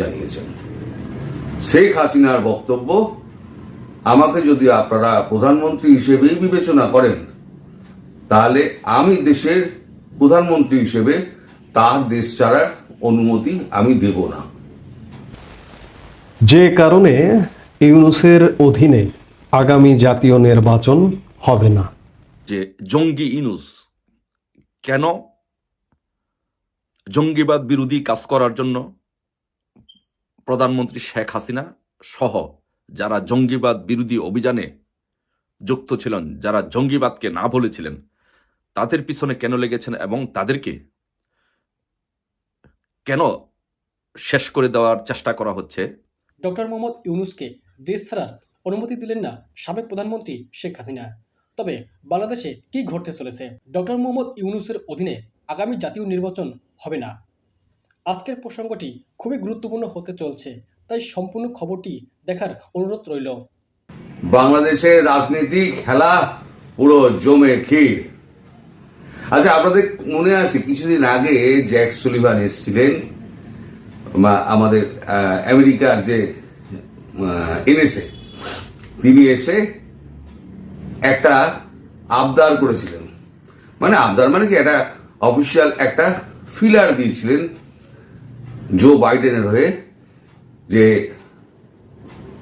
জানিয়েছেন। শেখ হাসিনার বক্তব্য আমাকে যদি আপনারা প্রধানমন্ত্রী হিসেবেই বিবেচনা করেন তাহলে আমি দেশের প্রধানমন্ত্রী হিসেবে তার দেশ ছাড়ার অনুমতি আমি দেব না। যে কারণে ইউনুসের অধীনে আগামী জাতীয় নির্বাচন হবে না। যে জঙ্গি ইনুস কেন জঙ্গিবাদ বিরোধী কাজ করার জন্য প্রধানমন্ত্রী শেখ হাসিনা সহ যারা জঙ্গিবাদ বিরোধী অভিযানে যুক্ত ছিলেন, যারা জঙ্গিবাদকে না বলেছিলেন তাদের পিছনে কেন লেগেছেন এবং তাদেরকে কেন শেষ করে দেওয়ার চেষ্টা করা হচ্ছে? ডক্টর মোহাম্মদ ইউনুসকে দেশ ছাড়ার অনুমতি দিলেন না সাবেক প্রধানমন্ত্রী শেখ হাসিনা। তবে বাংলাদেশে কি ঘটতে চলেছে? ডক্টর মোহাম্মদ ইউনুসের অধীনে আগামী জাতীয় নির্বাচন হবে না। আজকের প্রসঙ্গটি খুবই গুরুত্বপূর্ণ হতে চলছে, তাই সম্পূর্ণ খবরটি দেখার অনুরোধ রইল। বাংলাদেশের রাজনীতি খেলা পুরো জমে ক্ষীর। আচ্ছা আপনাদের মনে আছে কিছুদিন আগে জ্যাক সুলিভান এসেছিলেন আমাদের আমেরিকার যে এনেছে তিনি এসে একটা আবদার করেছিলেন। মানে আবদার মানে কি? একটা অফিসিয়াল একটা ফিলার দিয়েছিলেন জো বাইডেনের হয়ে যে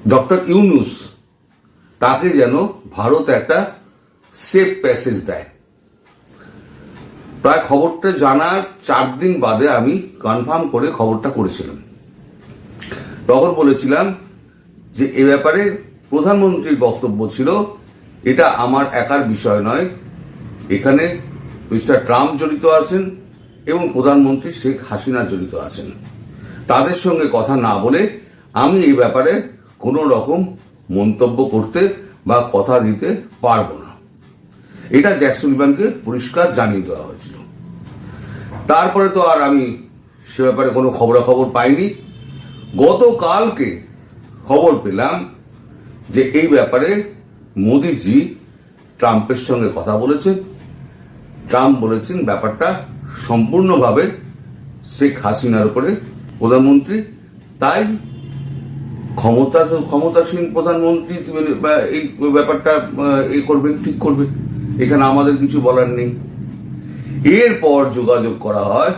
ডক্টর ইউনুস তাকে যেন ভারত একটা সেফ প্যাসেজ দেয়। প্রায় খবরটা জানার চার দিন বাদে আমি কনফার্ম করে খবরটা করেছিলাম। তখন বলেছিলাম যে, এ ব্যাপারে প্রধানমন্ত্রীর বক্তব্য ছিল, এটা আমার একার বিষয় নয়। এখানে মিস্টার ট্রাম্প জড়িত আছেন এবং প্রধানমন্ত্রী শেখ হাসিনা জড়িত আছেন। তাদের সঙ্গে কথা না বলে আমি এই ব্যাপারে কোনো রকম মন্তব্য করতে বা কথা দিতে পারব না। এটা জ্যাকসুলিবানকে পরিষ্কার জানিয়ে দেওয়া হয়েছিল। তারপরে তো আর আমি সে ব্যাপারে কোনো খবরাখবর পাইনি। গতকালকে খবর পেলাম যে এই ব্যাপারে মোদিজি ট্রাম্পের সঙ্গে কথা বলেছেন। ট্রাম্প বলেছেন ব্যাপারটা সম্পূর্ণভাবে শেখ হাসিনার উপরে প্রধানমন্ত্রী তাই ক্ষমতা ক্ষমতাসীন প্রধানমন্ত্রী তিনি এই ব্যাপারটা আহ, এই করবেন ঠিক করবে। এখানে আমাদের কিছু বলার নেই। এরপর যোগাযোগ করা হয়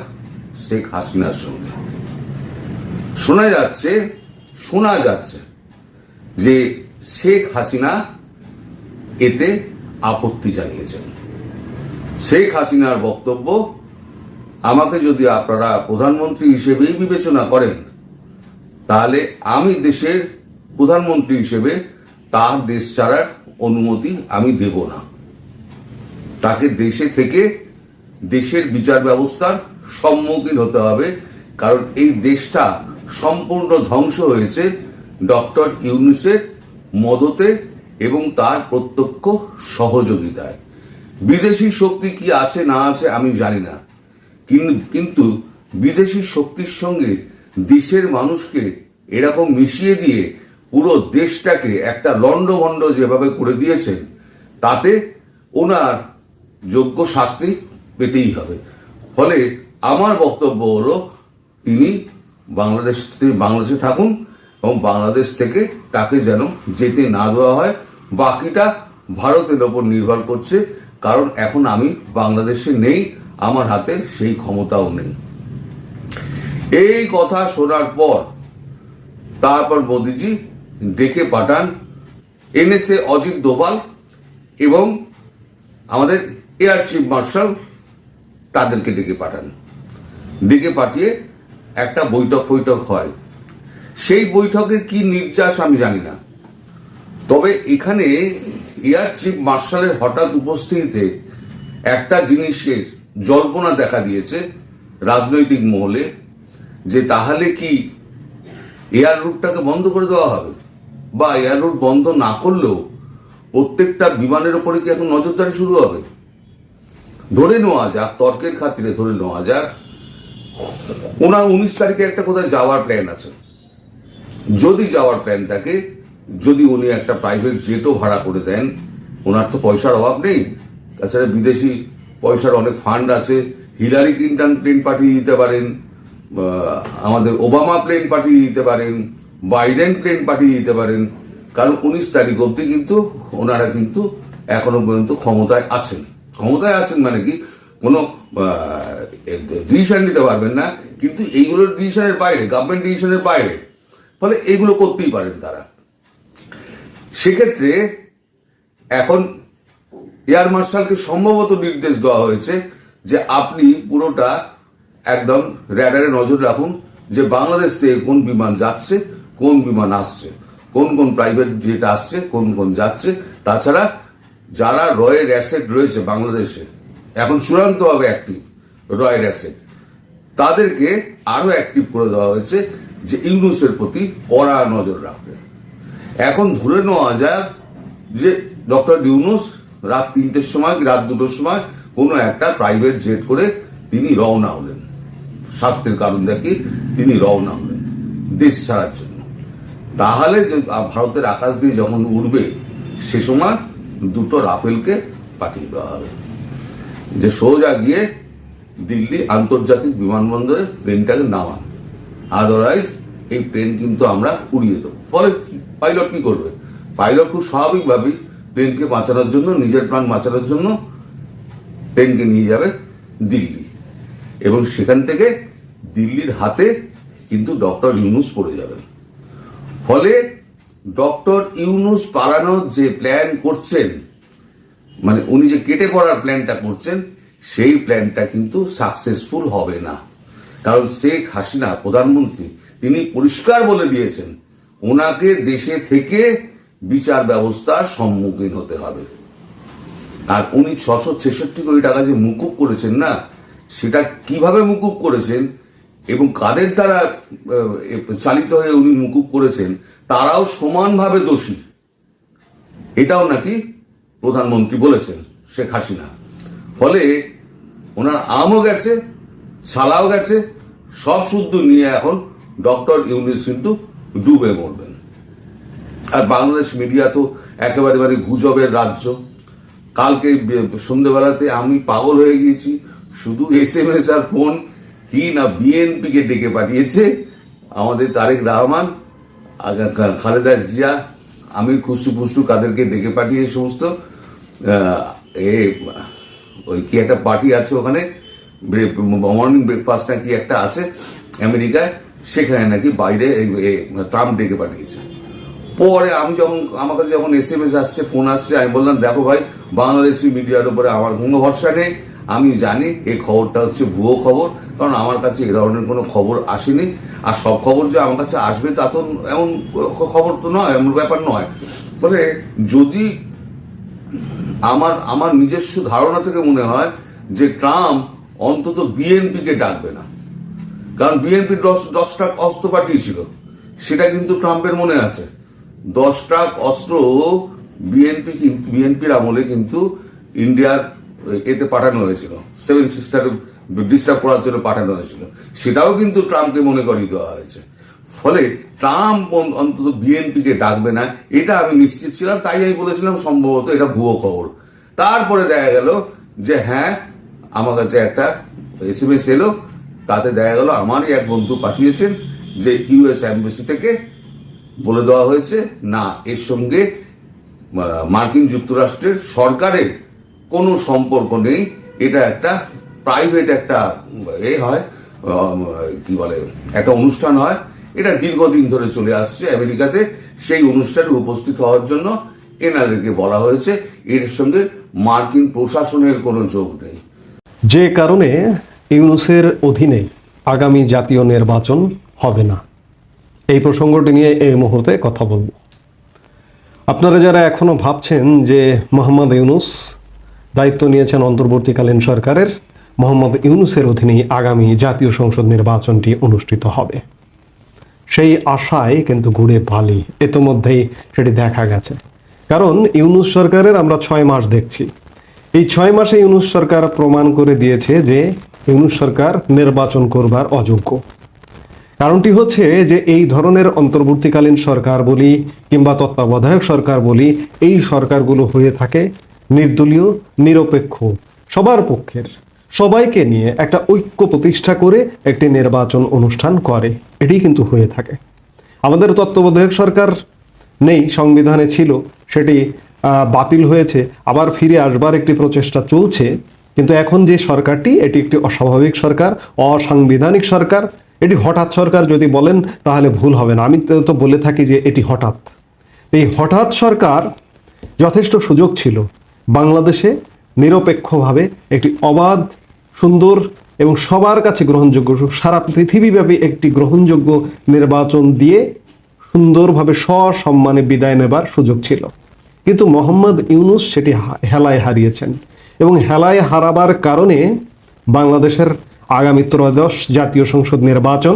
শেখ হাসিনার সঙ্গে। শোনা যাচ্ছে শোনা যাচ্ছে যে শেখ হাসিনা এতে আপত্তি জানিয়েছেন। শেখ হাসিনার বক্তব্য আমাকে যদি আপনারা প্রধানমন্ত্রী হিসেবেই বিবেচনা করেন, তাহলে আমি দেশের প্রধানমন্ত্রী হিসেবে তার দেশ ছাড়ার অনুমতি আমি দেব না। তাকে দেশে থেকে দেশের বিচার ব্যবস্থার সম্মুখীন হতে হবে, কারণ এই দেশটা সম্পূর্ণ ধ্বংস হয়েছে ডক্টর ইউনুসের মদতে এবং তার প্রত্যক্ষ সহযোগিতায়। বিদেশি শক্তি কি আছে না আছে আমি জানি না। কিন্তু বিদেশি শক্তির সঙ্গে দেশের মানুষকে এরকম মিশিয়ে দিয়ে পুরো দেশটাকে একটা লণ্ডভণ্ড যেভাবে করে দিয়েছেন, তাতে ওনার যোগ্য শাস্তি পেতেই হবে। ফলে আমার বক্তব্য হলো, তিনি বাংলাদেশ বাংলাদেশে থাকুন এবং বাংলাদেশ থেকে তাকে যেন যেতে না দেওয়া হয়। বাকিটা ভারতের ওপর নির্ভর করছে, কারণ এখন আমি বাংলাদেশে নেই। আমার হাতে সেই ক্ষমতাও নেই। এই কথা শোনার পর তারপর মোদিজি ডেকে পাঠান এনএসএ অজিত দোভাল এবং আমাদের এয়ার চিফ মার্শাল তাদেরকে ডেকে পাঠান। ডেকে পাঠিয়ে একটা বৈঠক বৈঠক হয়। সেই বৈঠকে কি নির্যাস আমি জানি না। তবে এখানে এয়ার চিফ মার্শালের হঠাৎ উপস্থিতিতে একটা জিনিসের জল্পনা দেখা দিয়েছে রাজনৈতিক মহলে যে তাহলে কি এয়ার রুটটাকে বন্ধ করে দেওয়া হবে? বা এয়ার রুট বন্ধ না করলেও প্রত্যেকটা বিমানের ওপরে কি এখন নজরদারি শুরু হবে? ধরে নেওয়া যাক, তর্কের খাতিরে ধরে নেওয়া যাক। ওনার উনিশ তারিখে একটা কোথায় যাওয়ার প্ল্যান আছে। যদি যাওয়ার প্ল্যান থাকে, যদি উনি একটা প্রাইভেট জেটও ভাড়া করে দেন, ওনার তো পয়সার অভাব নেই। তাছাড়া বিদেশি পয়সার অনেক ফান্ড আছে। হিলারি ক্লিন্টন প্লেন পাঠিয়ে দিতে পারেন আমাদের ওবামা প্লেন পাঠিয়ে দিতে পারেন বাইডেন প্লেন পাঠিয়ে দিতে পারেন। কারণ উনিশ তারিখ অব্দি কিন্তু ওনারা কিন্তু এখনও পর্যন্ত ক্ষমতায় আছেন। ক্ষমতায় আছেন মানে কি? কোনো ডিসিশন নিতে পারবেন না। কিন্তু এইগুলোর ডিসিশনের বাইরে গভর্নমেন্ট ডিসিশনের বাইরে, ফলে এগুলো করতেই পারেন তারা। সেক্ষেত্রে এখন এয়ার মার্শালকে সম্ভবত নির্দেশ দেওয়া হয়েছে যে আপনি পুরোটা একদম র্যাডারে নজর রাখুন যে বাংলাদেশ থেকে কোন বিমান যাচ্ছে, কোন বিমান আসছে, কোন কোন প্রাইভেট জেট আসছে, কোন কোন যাচ্ছে। তাছাড়া যারা রয়ের অ্যাসেট রয়েছে বাংলাদেশে, এখন চূড়ান্তভাবে অ্যাক্টিভ রয়ের অ্যাসেট তাদেরকে আরও অ্যাক্টিভ করে দেওয়া হয়েছে যে ইউনুসের প্রতি কড়া নজর রাখবে। এখন ধরে নেওয়া যায় যে ডক্টর ইউনুস রাত তিনটের সময় রাত দুটোর সময় কোনো একটা প্রাইভেট জেট করে তিনি রওনা হলেন। স্বাস্থ্যের কারণ দেখি তিনি রওনা হলেন দেশ ছাড়ার জন্য। তাহলে ভারতের আকাশ দিয়ে যখন উড়বে, সে সময় দুটো রাফেলকে পাঠিয়ে দেওয়া হবে। যে সোজা গিয়ে দিল্লি আন্তর্জাতিক বিমানবন্দরে প্লেনটাকে নামান আদারওয়াইজ এই প্লেন কিন্তু আমরা উড়িয়ে দেবো। ফলে পাইলট কি করবে? পাইলট খুব স্বাভাবিকভাবেই প্লেনকে বাঁচানোর জন্য, নিজের প্রাণ বাঁচানোর জন্য প্লেনকে নিয়ে যাবে দিল্লি। এবং সেখান থেকে দিল্লির হাতে কিন্তু ডক্টর ইউনুস পড়ে যাবেন। ফলে ডক্টর ইউনুস পালানোর যে প্ল্যান করছেন মানে উনি যে কেটে পড়ার প্ল্যানটা করছেন, সেই প্ল্যানটা কিন্তু সাকসেসফুল হবে না। কারণ শেখ হাসিনা প্রধানমন্ত্রী, তিনি পরিষ্কার বলে দিয়েছেন, ওনাকে দেশে থেকে বিচার ব্যবস্থার সম্মুখীন হতে হবে। আর উনি ছশো ছেষট্টি কোটি টাকা যে মুকুব করেছেন না, সেটা কীভাবে মুকুব করেছেন এবং কাদের দ্বারা চালিত হয়ে উনি মুকুব করেছেন, তারাও সমানভাবে দোষী। এটাও নাকি প্রধানমন্ত্রী বলেছেন, শেখ হাসিনা। ফলে ওনার আমও গেছে, ছালাও গেছে, সব শুদ্ধ নিয়ে এখন ডক্টর ইউনিস কিন্তু ডুবে মরবেন। আর বাংলাদেশ মিডিয়া তো একেবারে মানে গুজবের রাজ্য। কালকে সন্ধেবেলাতে আমি পাগল হয়ে গিয়েছি, শুধু এস এম এস আর ফোন, কি না বিএনপি কে ডেকে পাঠিয়েছে, আমাদের তারেক রহমান খালেদা জিয়া আমি খুশু ফুসু কাদেরকে ডেকে পাঠিয়ে সমস্ত এ, ওই কি একটা পার্টি আছে ওখানে মর্নিং ব্রেকফাস্ট নাকি একটা আছে আমেরিকায়, সেখানে নাকি বাইরে ট্রাম্প ডেকে পাঠিয়েছে। পরে আমি যখন, আমার কাছে যখন এস এম এস আসছে ফোন আসছে, আমি বললাম, দেখো ভাই, বাংলাদেশি মিডিয়ার উপরে আমার কোনো ভরসা নেই। আমি জানি এই খবরটা হচ্ছে ভুয়ো খবর, কারণ আমার কাছে এ ধরনের কোনো খবর আসেনি। আর সব খবর যে আমার কাছে আসবে তা তো এমন খবর তো নয়, এমন ব্যাপার নয়। ফলে যদি আমার আমার নিজস্ব ধারণা থেকে মনে হয় যে ট্রাম্প অন্তত বিএনপিকে ডাকবে না, কারণ বিএনপি দশ দশ ট্রাক অস্ত্র পাঠিয়েছিল, সেটা কিন্তু ট্রাম্পের মনে আছে। দশ ট্রাক অস্ত্র বিএনপি বিএনপির আমলে কিন্তু ইন্ডিয়ার এতে পাঠানো হয়েছিল। সেভেন সিস্টার ডিস্টার্ব করার জন্য পাঠানো হয়েছিল। সেটাও কিন্তু ট্রাম্পকে মনে করিয়ে দেওয়া হয়েছে। ফলে ট্রাম্প অন- অন্তত বিএনপিকে ডাকবে না, এটা আমি নিশ্চিত ছিলাম, তাই আমি বলেছিলাম সম্ভবত এটা ভুয়ো খবর। তারপরে দেখা গেল যে হ্যাঁ আমার কাছে একটা এস এম এস এলো, তাতে দেখা গেল আমারই এক বন্ধু পাঠিয়েছেন যে ইউএস এম্বাসি থেকে বলে দেওয়া হয়েছে, না, এর সঙ্গে মার্কিন যুক্তরাষ্ট্রের সরকারের কোনো সম্পর্ক নেই। এটা একটা প্রাইভেট একটা, এ হয় কি বলে, একটা অনুষ্ঠান হয়। এটা দীর্ঘদিন ধরে চলে আসছে আমেরিকাতে। সেই অনুষ্ঠানে উপস্থিত হওয়ার জন্য এনাদেরকে বলা হয়েছে। এর সঙ্গে মার্কিন প্রশাসনের কোনো যোগ নেই। যে কারণে ইউনুসের অধীনে আগামী জাতীয় নির্বাচন হবে না। এই প্রসঙ্গটি নিয়ে এই মুহূর্তে কথা বলব। আপনারা যারা এখনও ভাবছেন যে মোহাম্মদ ইউনুস দায়িত্ব নিয়েছেন অন্তর্বর্তীকালীন সরকারের, মোহাম্মদ ইউনুসের অধীনেই আগামী জাতীয় সংসদ নির্বাচনটি অনুষ্ঠিত হবে। সেই আশায় কিন্তু ঘুরে পালি, ইতোমধ্যেই সেটি দেখা গেছে। কারণ ইউনুস সরকারের আমরা ছয় মাস দেখছি। এই ছয় মাসে ইউনুস সরকার প্রমাণ করে দিয়েছে যে ইউনুস সরকার নির্বাচন করবার অযোগ্য। কারণটি হচ্ছে যে এই ধরনের অন্তর্বর্তীকালীন সরকার বলি কিংবা তত্ত্বাবধায়ক সরকার বলি এই সরকারগুলো হয়ে থাকে নির্দলীয়, নিরপেক্ষ, সবার পক্ষের। সবাইকে নিয়ে একটা ঐক্য প্রতিষ্ঠা করে একটি নির্বাচন অনুষ্ঠান করে। এটি কিন্তু হয়ে থাকে। আমাদের তত্ত্বাবধায়ক সরকার নেই, সংবিধানে ছিল, সেটি বাতিল হয়েছে, আবার ফিরে আসবার একটি প্রচেষ্টা চলছে। কিন্তু এখন যে সরকারটি, এটি একটি অস্বাভাবিক সরকার, অসাংবিধানিক সরকার, এটি হঠাৎ সরকার যদি বলেন তাহলে ভুল হবে না। আমি তো- বলে থাকি যে এটি হঠাৎ। এই হঠাৎ সরকার যথেষ্ট সুযোগ ছিল। বাংলাদেশে নিরপেক্ষভাবে একটি অবাধ, সুন্দর এবং সবার কাছে গ্রহণযোগ্য, সারা পৃথিবীব্যাপী একটি গ্রহণযোগ্য নির্বাচন দিয়ে সুন্দরভাবে সসম্মানে বিদায় নেবার সুযোগ ছিল। কিন্তু মোহাম্মদ ইউনুস সেটি হেলায় হারিয়েছেন। এবং হেলায় হারাবার কারণে বাংলাদেশের আগামী ত্রয়োদশ জাতীয় সংসদ নির্বাচন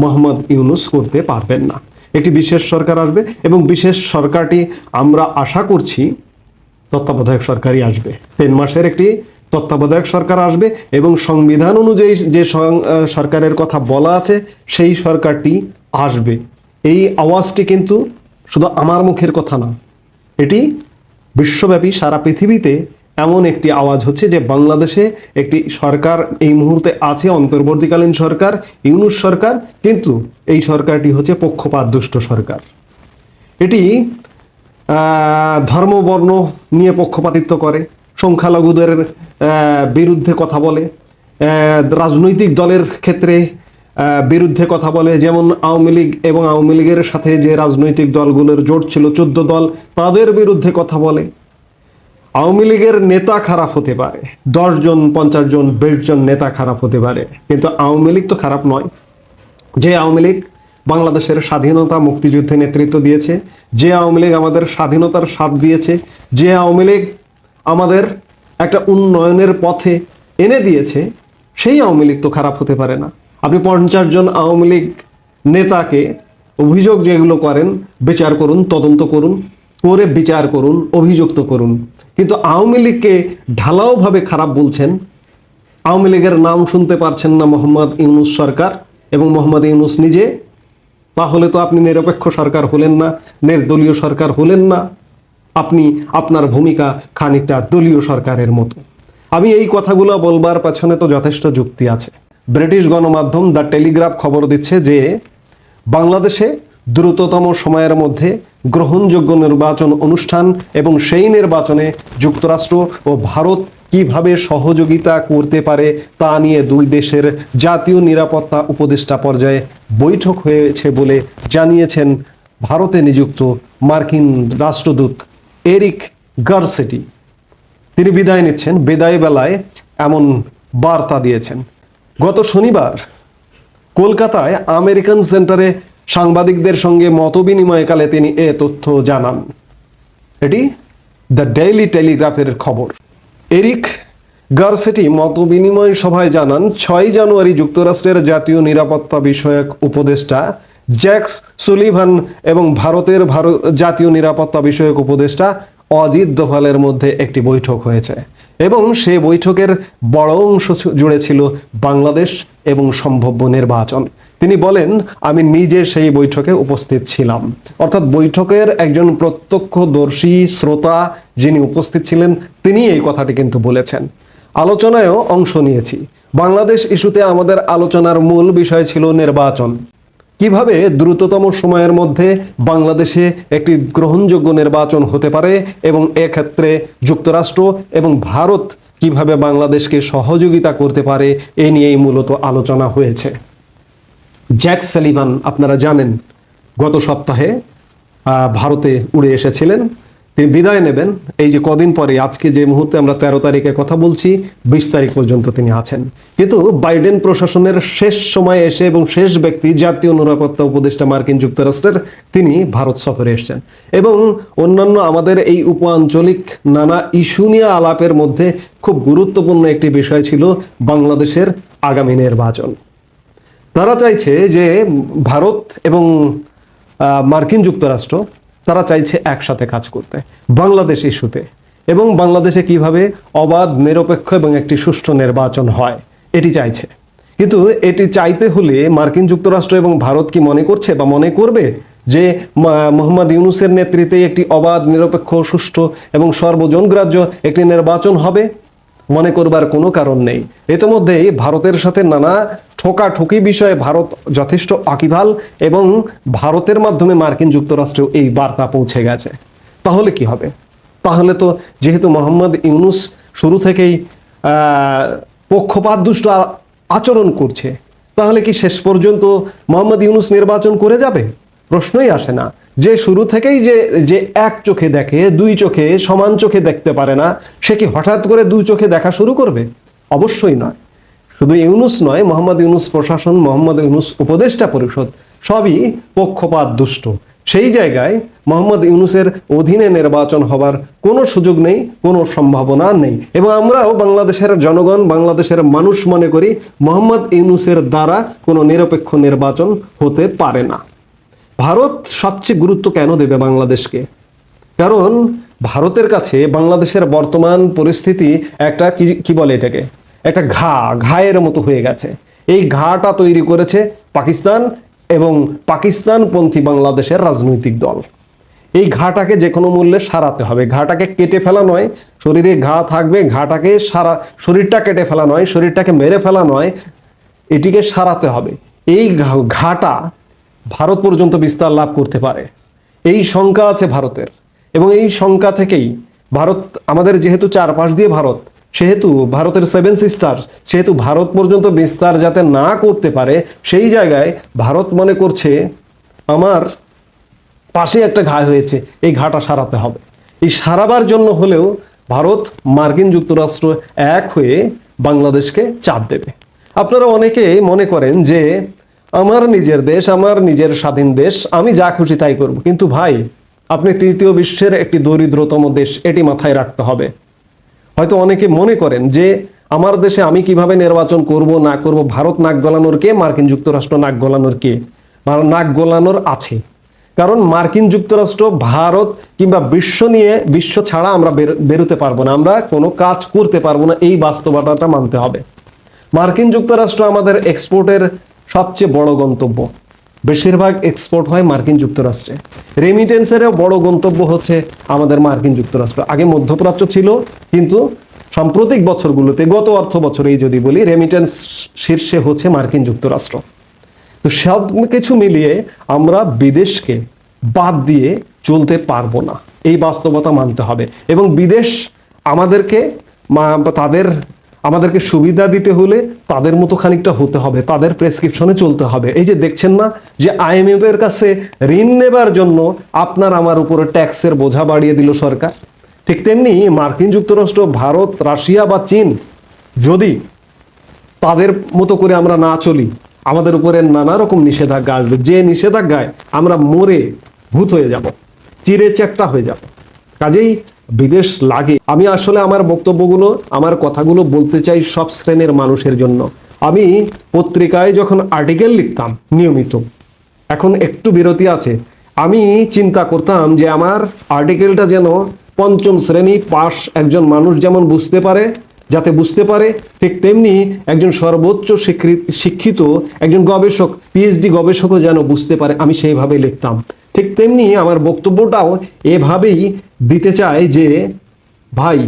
মোহাম্মদ ইউনুস করতে পারবেন না। একটি বিশেষ সরকার আসবে এবং বিশেষ সরকারটি আমরা আশা করছি তত্ত্বাবধায়ক সরকারই আসবে। তিন মাসের একটি তত্ত্বাবধায়ক সরকার আসবে এবং সংবিধান অনুযায়ী যে সরকারের কথা বলা আছে, সেই সরকারটি আসবে। এই আওয়াজটি কিন্তু শুধু আমার মুখের কথা না, এটি বিশ্বব্যাপী সারা পৃথিবীতে এমন একটি আওয়াজ হচ্ছে যে বাংলাদেশে একটি সরকার এই মুহূর্তে আছে, অন্তর্বর্তীকালীন সরকার, ইউনুস সরকার, কিন্তু এই সরকারটি হচ্ছে পক্ষপাত দুষ্ট সরকার। এটি ধর্মবর্ণ নিয়ে পক্ষপাতিত্ব করে, সংখ্যালঘুদের বিরুদ্ধে কথা বলে রাজনৈতিক দলের ক্ষেত্রে বিরুদ্ধে কথা বলে, যেমন আওয়ামী লীগ এবং আওয়ামী লীগের সাথে যে রাজনৈতিক দলগুলোর জোট ছিল, চোদ্দ দল, তাদের বিরুদ্ধে কথা বলে। আওয়ামী লীগের নেতা খারাপ হতে পারে। দশজন পঞ্চাশ জন বিশ জন নেতা খারাপ হতে পারে। কিন্তু আওয়ামী লীগ তো খারাপ নয়। যে আওয়ামী লীগ বাংলাদেশের স্বাধীনতা মুক্তিযুদ্ধে নেতৃত্ব দিয়েছে, যে আওয়ামী লীগ আমাদের স্বাধীনতার স্বাদ দিয়েছে, যে আওয়ামী লীগ আমাদের একটা উন্নয়নের পথে এনে দিয়েছে, সেই আওয়ামী লীগ তো খারাপ হতে পারে না। আপনি পঞ্চাশ জন আওয়ামী লীগ নেতাকে অভিযোগ যেগুলো করেন, বিচার করুন, তদন্ত করুন, করে বিচার করুন, অভিযুক্ত করুন। কিন্তু আওয়ামী লীগকে ঢালাওভাবে খারাপ বলছেন। আওয়ামী লীগের নাম শুনতে পারছেন না মোহাম্মদ ইউনুস সরকার এবং মোহাম্মদ ইউনুস নিজে। তাহলে তো আপনি নিরপেক্ষ সরকার হলেন না, নির্দলীয় সরকার হলেন না। আপনি, আপনার ভূমিকা খানিকটা দলীয় সরকারের মতো। আমি এই কথাগুলো বলবার পেছনে তো যথেষ্ট যুক্তি আছে। ব্রিটিশ গণমাধ্যম দ্য টেলিগ্রাফ খবর দিচ্ছে যে, বাংলাদেশে দ্রুততম সময়ের মধ্যে গ্রহণযোগ্য নির্বাচন অনুষ্ঠান এবং সেই নির্বাচনে যুক্তরাষ্ট্র ও ভারত কীভাবে সহযোগিতা করতে পারে তা নিয়ে দুই দেশের জাতীয় নিরাপত্তা উপদেষ্টা পর্যায়ে বৈঠক হয়েছে বলে জানিয়েছেন ভারতে নিযুক্ত মার্কিন রাষ্ট্রদূত এরিক গার্সেটি। তিনি বিদায় নিচ্ছেন, বিদায় বেলায় এমন বার্তা দিয়েছেন। গত শনিবার কলকাতায় আমেরিকান সেন্টারে সাংবাদিকদের সঙ্গে মতবিনিময়কালে তিনি এ তথ্য জানান। এটি দ্য ডেইলি টেলিগ্রাফের খবর। এরিক গার্সেটি মতবিনিময় সভায় জানান ছয় জানুয়ারি যুক্তরাষ্ট্রের জাতীয় নিরাপত্তা বিষয়ক উপদেষ্টা জ্যাক্স সুলিভান এবং ভারতের ভারত জাতীয় নিরাপত্তা বিষয়ক উপদেষ্টা অজিত দোভালের মধ্যে একটি বৈঠক হয়েছে এবং সে বৈঠকের বড় অংশ জুড়ে ছিল বাংলাদেশ এবং সম্ভাব্য নির্বাচন। তিনি বলেন, আমি নিজে সেই বৈঠকে উপস্থিত ছিলাম। অর্থাৎ বৈঠকের একজন প্রত্যক্ষদর্শী শ্রোতা যিনি উপস্থিত ছিলেন, তিনি এই কথাটি কিন্তু বলেছেন। আলোচনায়ও অংশ নিয়েছি। বাংলাদেশ ইস্যুতে আমাদের আলোচনার মূল বিষয় ছিল নির্বাচন। কীভাবে দ্রুততম সময়ের মধ্যে বাংলাদেশে একটি গ্রহণযোগ্য নির্বাচন হতে পারে এবং এক্ষেত্রে যুক্তরাষ্ট্র এবং ভারত কীভাবে বাংলাদেশকে সহযোগিতা করতে পারে, এ নিয়েই মূলত আলোচনা হয়েছে। জ্যাক সালিভান, আপনারা জানেন, গত সপ্তাহে ভারতে উড়ে এসেছিলেন। তিনি বিদায় নেবেন। এই যে কদিন পরে, আজকে যে মুহূর্তে আমরা তেরো তারিখে কথা বলছি, বিশ তারিখ পর্যন্ত তিনি আছেন। কিন্তু বাইডেন প্রশাসনের শেষ সময়ে এসে এবং শেষ ব্যক্তি, জাতীয় নিরাপত্তা উপদেষ্টা মার্কিন যুক্তরাষ্ট্রের, তিনি ভারত সফরে এসেছেন। এবং অন্যান্য আমাদের এই উপ আঞ্চলিক নানা ইস্যু নিয়ে আলাপের মধ্যে খুব গুরুত্বপূর্ণ একটি বিষয় ছিল বাংলাদেশের আগামী নির্বাচন। তারা চাইছে যে ভারত এবং মার্কিন যুক্তরাষ্ট্র, তারা চাইছে একসাথে কাজ করতে, বাংলাদেশ ইস্যুতে। এবং বাংলাদেশে কীভাবে অবাধ, নিরপেক্ষ এবং একটি সুষ্ঠু নির্বাচন হয়, এটি চাইছে। কিন্তু এটি চাইতে হলে মার্কিন যুক্তরাষ্ট্র এবং ভারত কি মনে করছে বা মনে করবে যে মোহাম্মদ ইউনুসের নেতৃত্বে একটি অবাধ, নিরপেক্ষ, সুষ্ঠু এবং সর্বজনগ্রাহ্য একটি নির্বাচন হবে? মনে করবার কোনো কারণ নেই। ইতিমধ্যেই ভারতের সাথে নানা ঠোকাঠুকি বিষয়ে ভারত যথেষ্ট আকিভাল এবং ভারতের মাধ্যমে মার্কিন যুক্তরাষ্ট্রেও এই বার্তা পৌঁছে গেছে। তাহলে কি হবে? তাহলে তো যেহেতু মোহাম্মদ ইউনুস শুরু থেকেই পক্ষপাত দুষ্ট আচরণ করছে, তাহলে কি শেষ পর্যন্ত মোহাম্মদ ইউনুস নির্বাচন করে যাবে? প্রশ্নই আসে না। যে শুরু থেকেই যে যে এক চোখে দেখে, দুই চোখে সমান চোখে দেখতে পারে না, সে কি হঠাৎ করে দুই চোখে দেখা শুরু করবে? অবশ্যই নয়। শুধু ইউনুস নয়, মোহাম্মদ ইউনুস প্রশাসন, মোহাম্মদ ইউনুস উপদেষ্টা পরিষদ, সবই পক্ষপাত দুষ্ট। সেই জায়গায় মোহাম্মদ ইউনুসের অধীনে নির্বাচন হবার কোনো সুযোগ নেই, কোনো সম্ভাবনা নেই। এবং আমরাও বাংলাদেশের জনগণ, বাংলাদেশের মানুষ মনে করি মোহাম্মদ ইউনুসের দ্বারা কোনো নিরপেক্ষ নির্বাচন হতে পারে না। ভারত সবচেয়ে গুরুত্ব কেন দেবে বাংলাদেশকে? কারণ ভারতের কাছে বাংলাদেশের বর্তমান পরিস্থিতি একটা কি বলে এটাকে? একটা ঘা, ঘায়ের মতো হয়ে গেছে। এই ঘাটা তৈরি করেছে পাকিস্তান এবং পাকিস্তানপন্থী বাংলাদেশের রাজনৈতিক দল। এই ঘাটাকে যে কোনো মূল্যে সারাতে হবে। ঘাটাকে কেটে ফেলা নয়, শরীরে ঘা থাকবে, ঘাটাকে সারা, শরীরটা কেটে ফেলা নয়, শরীরটাকে মেরে ফেলা নয়, এটিকে সারাতে হবে। এই ঘাটা ভারত পর্যন্ত বিস্তার লাভ করতে পারে। এই শঙ্কা আছে ভারতের। এবং এই শঙ্কা থেকেই ভারত, আমাদের যেহেতু চারপাশ দিয়ে ভারত সেহেতু ভারতের সেভেন সিস্টার সেহেতু ভারত পর্যন্ত বিস্তার যাতে না করতে পারে, সেই জায়গায় ভারত মনে করছে, আমার পাশে একটা ঘা হয়েছে, এই ঘাটা সারাতে হবে। এই সারাবার জন্য হলেও ভারত মার্কিন যুক্তরাষ্ট্র এক হয়ে বাংলাদেশকে চাপ দেবে। আপনারা অনেকে মনে করেন যে, আমার নিজের দেশ, আমার নিজের স্বাধীন দেশ, আমি যা খুশি তাই করব। কিন্তু ভাই, আপনি তৃতীয় বিশ্বের একটি দরিদ্রতম দেশ, এটি মাথায় রাখতে হবে। হয়তো অনেকে মনে করেন যে আমার দেশে আমি কীভাবে নির্বাচন করব, না করব, ভারত নাক গলানোর কে, মার্কিন যুক্তরাষ্ট্র নাক গলানোর কে? নাক গলানোর আছে। কারণ মার্কিন যুক্তরাষ্ট্র ভারত কিংবা বিশ্ব নিয়ে, বিশ্ব ছাড়া আমরা বেরোতে পারব না। আমরা কোনো কাজ করতে পারব না, এই বাস্তবতাটা মানতে হবে। মার্কিন যুক্তরাষ্ট্র আমাদের এক্সপোর্টের সবচেয়ে বড় গন্তব্য। বেশিরভাগ এক্সপোর্ট হয় মার্কিন যুক্তরাষ্ট্রে। রেমিটেন্সেরও বড় গন্তব্য হচ্ছে আমাদের মার্কিন যুক্তরাষ্ট্র। আগে মধ্যপ্রাচ্য ছিল, কিন্তু সাম্প্রতিক বছরগুলোতে, গত অর্থ বছরেই যদি বলি রেমিটেন্স শীর্ষে হচ্ছে মার্কিন যুক্তরাষ্ট্র। তো সব কিছু মিলিয়ে আমরা বিদেশকে বাদ দিয়ে চলতে পারব না। এই বাস্তবতা মানতে হবে। এবং বিদেশ আমাদেরকে তাদের আমাদেরকে সুবিধা দিতে হলে তাদের মতো খানিকটা হতে হবে, তাদের প্রেসক্রিপশনে চলতে হবে। এই যে দেখছেন না যে আইএমএফ এর কাছে ঋণ নেবার জন্য আপনার আমার উপরে ট্যাক্সের বোঝা বাড়িয়ে দিল সরকার। ঠিক তেমনি মার্কিন যুক্তরাষ্ট্র, ভারত, রাশিয়া বা চীন যদি তাদের মতো করে আমরা না চলি, আমাদের উপরে নানা রকম নিষেধাজ্ঞা আসবে। যে নিষেধাজ্ঞায় আমরা মরে ভূত হয়ে যাব চিরে চ্যাকটা হয়ে যাব। কাজেই বিদেশ লাগে। আমি আসলে আমার বক্তব্যগুলো, আমার কথাগুলো বলতে চাই সব শ্রেণির মানুষের জন্য। আমি পত্রিকায় যখন আর্টিকেল লিখতাম, নিয়মিত, এখন একটু বিরতি আছে, আমি চিন্তা করতাম যে আমার আর্টিকেলটা যেন পঞ্চম শ্রেণি পাশ একজন মানুষ যেমন বুঝতে পারে, যাতে বুঝতে পারে, ঠিক তেমনি একজন সর্বোচ্চ শিক্ষিত একজন গবেষক পিএইচডি গবেষকও যেন বুঝতে পারে, আমি সেইভাবে লিখতাম। ঠিক তেমনি আমার বক্তব্যটাও এভাবেই দিতে চায় যে, ভাই,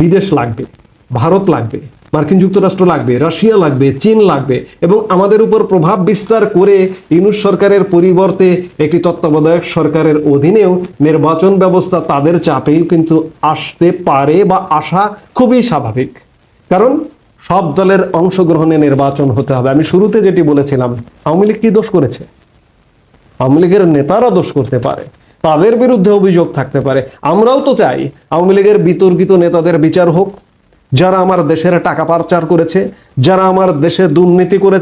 বিদেশ লাগবে, ভারত লাগবে, মার্কিন যুক্তরাষ্ট্র লাগবে, রাশিয়া লাগবে, চীন লাগবে এবং আমাদের উপর প্রভাব বিস্তার করে ইউনুস সরকারের পরিবর্তে একটি তত্ত্বাবধায়ক সরকারের অধীনেও নির্বাচন ব্যবস্থা তাদের চাপেই কিন্তু আসতে পারে বা আসা খুবই স্বাভাবিক। কারণ সব দলের অংশগ্রহণে নির্বাচন হতে হবে। আমি শুরুতে যেটি বলেছিলাম, আওয়ামী লীগ কি দোষ করেছে? আওয়ামী লীগের নেতারা দোষ করতে পারে, তাদের বিরুদ্ধে অভিযোগ থাকতে পারে। আমরাও তো চাই আওয়ামী লীগের বিতর্কিত নেতাদের বিচার হোক। যারা আমার দেশের টাকা পাচার করেছে, যারা আমার দেশে দুর্নীতি করেছে